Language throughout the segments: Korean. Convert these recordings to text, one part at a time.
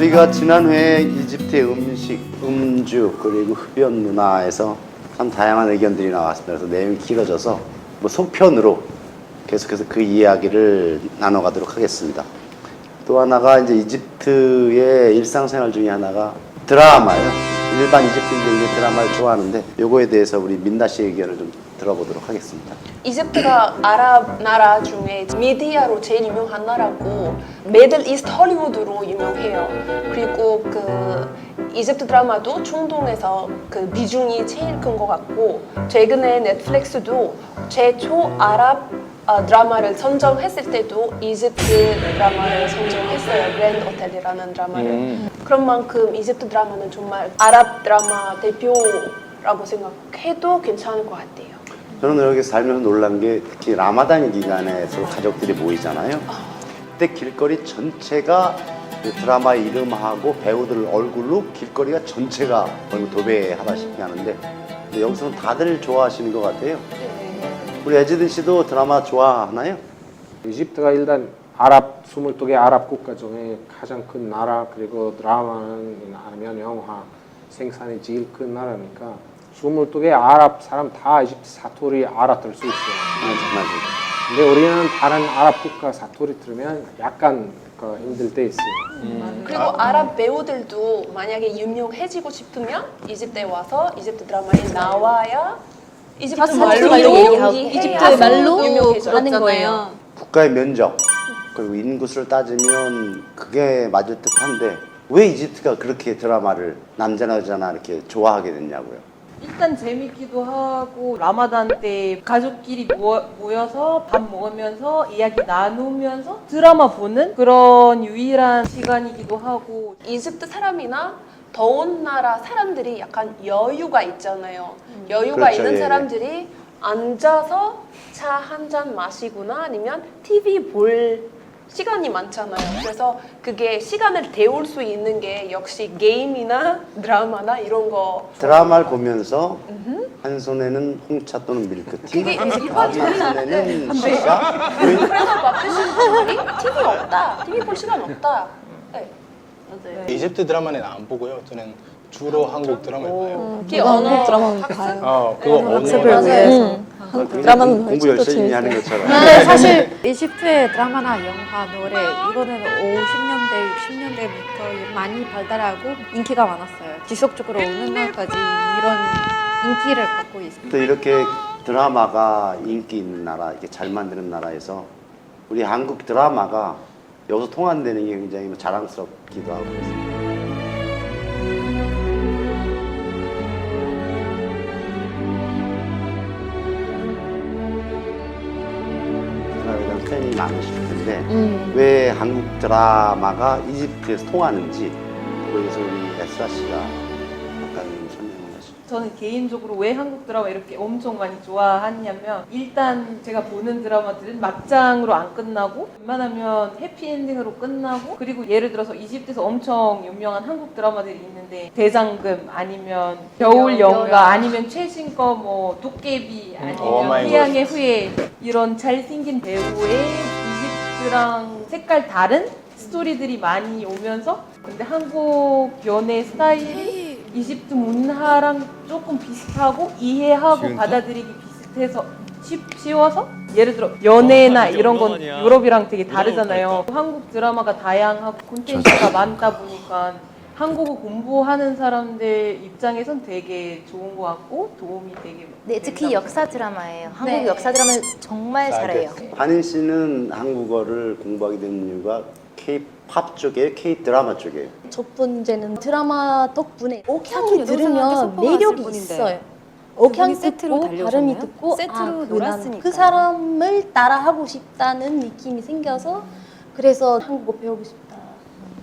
우리가 지난 회에 이집트의 음식, 음주 그리고 흡연 문화에서 참 다양한 의견들이 나왔습니다. 그래서 내용이 길어져서 뭐 속편으로 계속해서 그 이야기를 나눠가도록 하겠습니다. 또 하나가 이제 이집트의 일상생활 중에 하나가 드라마예요. 일반 이집트인들이 드라마를 좋아하는데 요거에 대해서 우리 민나 씨의 의견을 좀 들어보도록 하겠습니다. 이집트가 아랍 나라 중에 미디어로 제일 유명한 나라고 미들 이스트 헐리우드로 유명해요. 그리고 그 이집트 드라마도 중동에서 그 비중이 제일 큰 것 같고 최근에 넷플릭스도 최초 아랍 어, 드라마를 선정했을 때도 이집트 드라마를 선정했어요. 그랜드 호텔이라는 드라마를. 그런 만큼 이집트 드라마는 정말 아랍 드라마 대표라고 생각해도 괜찮을 것 같아요. 저는 여기 살면서 놀란 게 특히 라마단 기간에 서로 가족들이 모이잖아요. 그때 길거리 전체가 그 드라마 이름하고 배우들 얼굴로 길거리가 전체가 거의 뭐 도배하다시피 하는데 근데 여기서는 다들 좋아하시는 것 같아요. 우리 에지든 씨도 드라마 좋아하나요? 이집트가 일단 아랍 22개 아랍 국가 중에 가장 큰 나라 그리고 드라마는 아니면 영화 생산이 제일 큰 나라니까 22개 아랍 사람 다 이집트 사투리 알아들 수 있어요. 맞아, 맞아. 근데 우리는 다른 아랍 국가 사투리 들으면 약간 그 힘들 때 있어요. 그리고 아. 랍 배우들도 만약에 유명해지고 싶으면 이집트에 와서 이집트 드라마에 나와야 이집트 말로 얘기하고 이집트 말로. 하는 거예요. 국가의 면적 그리고 인구수를 따지면 그게 맞을 듯한데 왜 이집트가 그렇게 드라마를 남자나 여자나 이렇게 좋아하게 됐냐고요? 일단 재밌기도 하고 라마단 때 가족끼리 모여, 모여서 밥 먹으면서 이야기 나누면서 드라마 보는 그런 유일한 시간이기도 하고 이집트 사람이나 더운 나라 사람들이 약간 여유가 있잖아요. 여유가 그렇죠, 있는 예, 예. 사람들이 앉아서 차 한 잔 마시거나 아니면 TV 볼 시간이 많잖아요. 그래서 그게 시간을 데울 수 있는 게 역시 게임이나 드라마나 이런 거 드라마를 보면서 한 손에는 홍차 또는 밀크티, 그게 다른 손에는 네. 시사. 그래서 막 드시는 분들이 TV 없다, TV 볼 시간 없다. 네. 이집트 드라마는 안 보고요. 저는 주로 한국 드라마를 봐요. 그게 언어 드라마는 학습? 봐요. 어, 그거 학습을 언어 위해서. 굉 장히 드라마는 공- 공부 진짜 열심히. 하는 것처럼. 근데 사실 이집트의 드라마나 영화, 노래 이거는 50년대, 60년대부터 많이 발달하고 인기가 많았어요. 지속적으로 오늘날까지 이런 인기를 갖고 있습니다. 또 이렇게 드라마가 인기 있는 나라, 이렇게 잘 만드는 나라에서 우리 한국 드라마가 여기서 통한다는 게 굉장히 뭐 자랑스럽기도 하고 그렇습니다. 음. 왜 한국 드라마가 이집트에서 통하는지 그래서 우리 에스라 씨가 약간 설명을 하시죠. 저는 개인적으로 왜 한국 드라마 이렇게 엄청 많이 좋아하냐면 일단 제가 보는 드라마들은 막장으로 안 끝나고 웬만하면 해피엔딩으로 끝나고 그리고 예를 들어서 이집트에서 엄청 유명한 한국 드라마들이 있는데 대장금 아니면 겨울 연가 아니면 최신 거 뭐 도깨비 오 아니면 마이 태양의 후예 이런 잘생긴 배우의 이집트랑 색깔 다른 스토리들이 많이 오면서 근데 한국 연애 스타일이. 이집트 문화랑 조금 비슷하고 이해하고 받아들이기 비슷해서 쉽, 쉬워서 예를 들어 연애나 이런 건 유럽이랑 되게 다르잖아요. 한국 드라마가 다양하고 콘텐츠가 많다 보니까 한국어 공부하는 사람들 입장에선 되게 좋은 것 같고 도움이 되게 네, 특히 된다고 역사 드라마예요. 한국 네. 역사 드라마는 정말 잘해요. 한인 씨는 한국어를 공부하게 된 이유가 K-팝 쪽이에요? K-드라마 쪽이에요? 첫 번째는 드라마 덕분에 옥향이 여동생한테 들으면 매력이. 있어요. 옥향 그분이 세트로 듣고 달려오셨나요? 발음이 듣고 세트로 아, 그, 난 놀았으니까요. 그 사람을 따라하고 싶다는 느낌이 생겨서 그래서 한국어 배우고 싶다.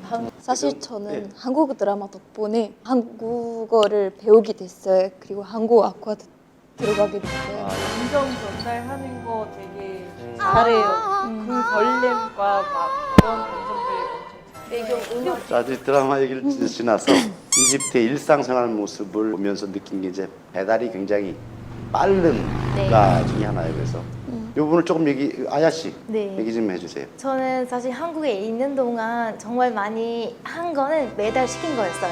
한- 사실 저는 네. 한국 드라마 덕분에 한국어를 배우게 됐어요. 그리고 한국 학과 드- 들어가게 됐어요. 감정 전달하는 거 되게 음. 잘해요. 아. 그 설렘과 막 그런 감정들 엄청 배경 음악 자, 이제 드라마 얘기를 지- 지나서 이집트의 일상생활 모습을 보면서 느낀 게 이제 배달이 굉장히 빠른 네. 가 중에 하나예요. 그래서 요 부분을 조금 얘기 아야 씨 네. 얘기 좀 해주세요. 저는 사실 한국에 있는 동안 정말 많이 한 거는 매달 시킨 거였어요.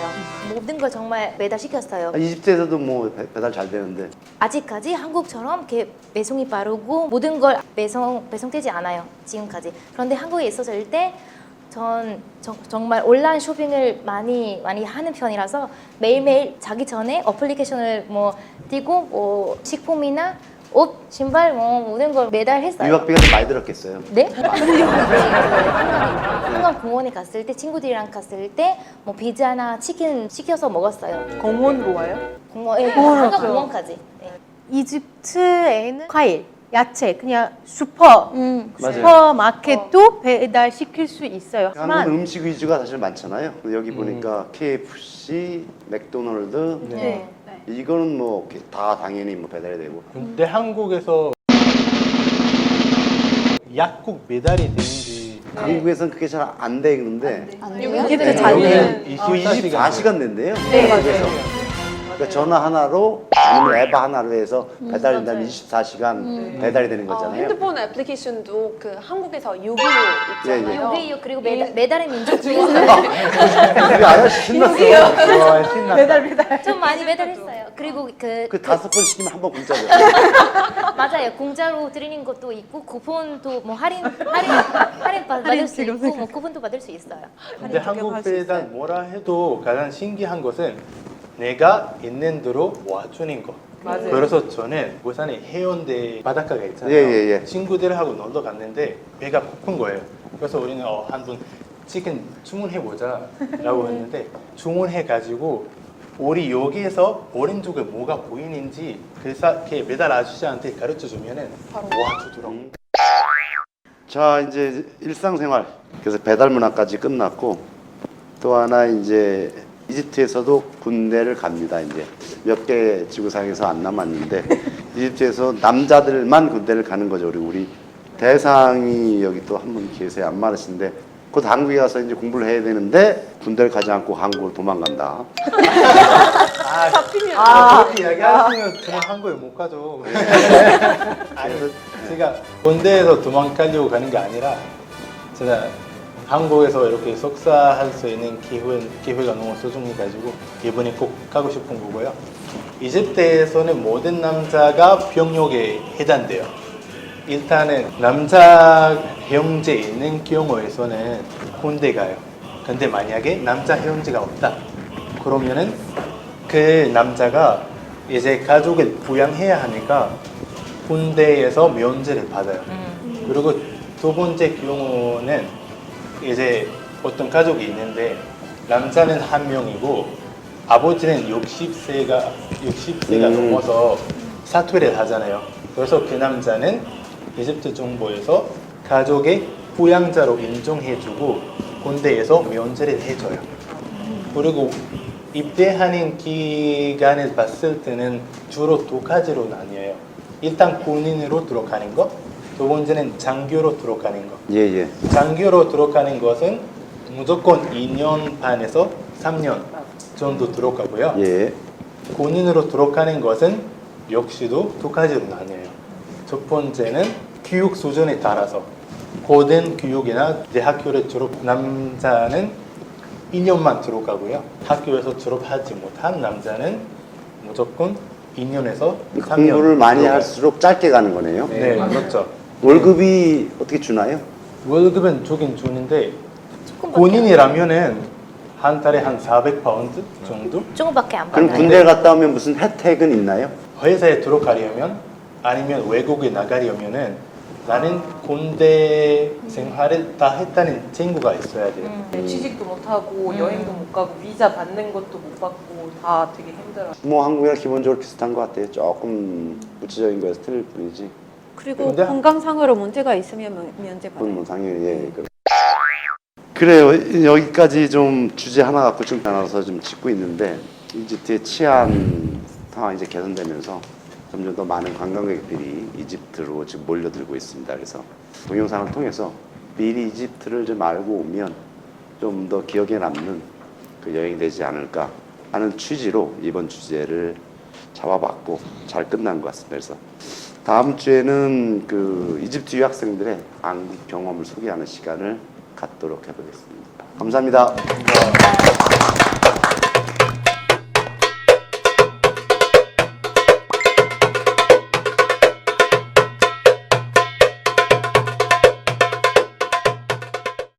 모든 걸 정말 매달 시켰어요. 아, 이집트에서도 뭐 배- 배달 잘 되는데 아직까지 한국처럼 이렇게 배송이 빠르고 모든 걸 배송 배송되지 않아요. 지금까지. 그런데 한국에 있었을 때. 전 정- 정말 온라인 쇼핑을 많이 많이 하는 편이라서 매일매일 자기 전에 어플리케이션을 뭐 띄고 뭐 식품이나 옷, 신발 뭐 모든 걸 매달 했어요. 유학비가 좀 많이 들었겠어요. 네? 한강, 한강 공원에 갔을 때 친구들이랑 갔을 때 뭐 피자나 치킨 시켜서 먹었어요. 공원으로 와요? 공원, 예, 한강 공원까지. 네. 이집트에는 과일, 야채, 그냥 슈퍼, 음. 맞아요. 슈퍼마켓도 배달 시킬 수 있어요. 한국은 하지만 음식 위주가 사실 많잖아요. 근데 여기 보니까 KFC, 맥도날드 네. 이거는 뭐 다 당연히 뭐 배달이 되고 근데 한국에서 약국 배달이 되는지 한국에선 그게 잘 안 되는데 안 여기 돼요? 이집트 잘 되는 그 24시간 24시간 된대요. 네, 한국에서. 그러니까 전화 하나로 아니면 앱 하나로 해서 배달된다면 24시간 배달이 되는 어, 거잖아요. 핸드폰 애플리케이션도 그 한국에서 6.25 예, 예. 있잖아요. 여기요 그리고 매달, 매달의 민족 우리 아야 신났어. 와, 신나. 배달 배달. 좀 많이 매달했어요. 그리고 그, 그 다섯 번 시키면 한 번 공짜죠. 맞아요. 공짜로 드리는 것도 있고 쿠폰도 뭐 할인 할인 할인 받- 받을 수 있고 뭐 쿠폰도 받을 수 있어요. 근데 한국 배달 뭐라 해도 가장 신기한 것은 내가 있는 대로 와주는 거. 맞아요. 그래서 저는 부산에 해운대 바닷가가 있잖아요. 예, 예, 예. 친구들하고 놀러 갔는데 배가 고픈 거예요. 그래서 우리는 어, 한분 치킨 주문해 보자라고 했는데 주문해 가지고 우리 여기에서 오른쪽에 뭐가 보이는지 그사 그 배달 아저씨한테 가르쳐 주면은 바로 와주더라고. 자 이제 일상생활 그래서 배달 문화까지 끝났고 또 하나 이제 이집트에서도 군대를 갑니다. 이제 몇 개 지구상에서 안 남았는데 이집트에서 남자들만 군대를 가는 거죠. 우리 우리 대상이 여기 또 한 분 계세요. 안 많으신데 곧 한국에 가서 이제 공부를 해야 되는데 군대를 가지 않고 한국으로 도망간다. 아, 아, 그렇게 이야기하시면 저는 한국에 못 가죠. 아니, 제가 군대에서 도망가려고 가는 게 아니라 제가 한국에서 이렇게 석사할 수 있는 기회, 기회가 너무 소중해가지고 이번에 꼭 가고 싶은 거고요. 이집트에서는 모든 남자가 병력에 해당돼요. 일단은 남자 형제 있는 경우에서는 군대 가요. 근데 만약에 남자 형제가 없다. 그러면은 그 남자가 이제 가족을 부양해야 하니까 군대에서 면제를 받아요. 그리고 두 번째 경우는 이제 어떤 가족이 있는데 남자는 한 명이고 아버지는 60세가 60세가 음. 넘어서 사퇴를 하잖아요. 그래서 그 남자는 이집트 정부에서 가족의 부양자로 인정해주고 군대에서 면제를 해줘요. 그리고 입대하는 기간을 봤을 때는 주로 두 가지로 나뉘어요. 일단 군인으로 들어가는 거, 두 번째는 장교로 들어가는 거. 예예 장교로 들어가는 것은 무조건 2년 반에서 3년 정도 들어가고요. 예. 군인으로 들어가는 것은 역시도 두 가지로 나뉘어요. 첫 번째는 교육 수준에 따라서 고등 교육이나 대학교를 졸업 남자는 1년만 들어가고요. 학교에서 졸업하지 못한 남자는 무조건 2년에서 3년 공부를 많이 할수록 짧게 가는 거네요 네, 그렇죠. 월급이 어떻게 주나요? 월급은 주긴 주는데 군인이라면은 한 달에 한 400파운드 정도? 조금밖에 안 그럼 받아요. 군대를 갔다 오면 무슨 혜택은 있나요? 회사에 들어가려면 아니면 외국에 나가려면은 나는 군대 생활을 다 했다는 친구가 있어야 돼요. 네, 취직도 못 하고 여행도 못 가고 비자 받는 것도 못 받고 다 되게 힘들어. 뭐 한국이랑 기본적으로 비슷한 것 같아요. 조금 구체적인 거에서 틀릴 뿐이지. 그리고 근데- 건강상으로 문제가 있으면 면- 면제 그건 받아요. 뭐 당연히 예. 그- 그래요. 여기까지 좀 주제 하나 갖고 좀 나눠서 좀 짚고 있는데 이집트의 치안 상황이 이제 개선되면서 점점 더 많은 관광객들이 이집트로 지금 몰려들고 있습니다. 그래서 동영상을 통해서 미리 이집트를 좀 알고 오면 좀 더 기억에 남는 그 여행이 되지 않을까 하는 취지로 이번 주제를 잡아봤고 잘 끝난 것 같습니다. 그래서 다음 주에는 그 이집트 유학생들의 한국 경험을 소개하는 시간을 갖도록 해보겠습니다. 감사합니다.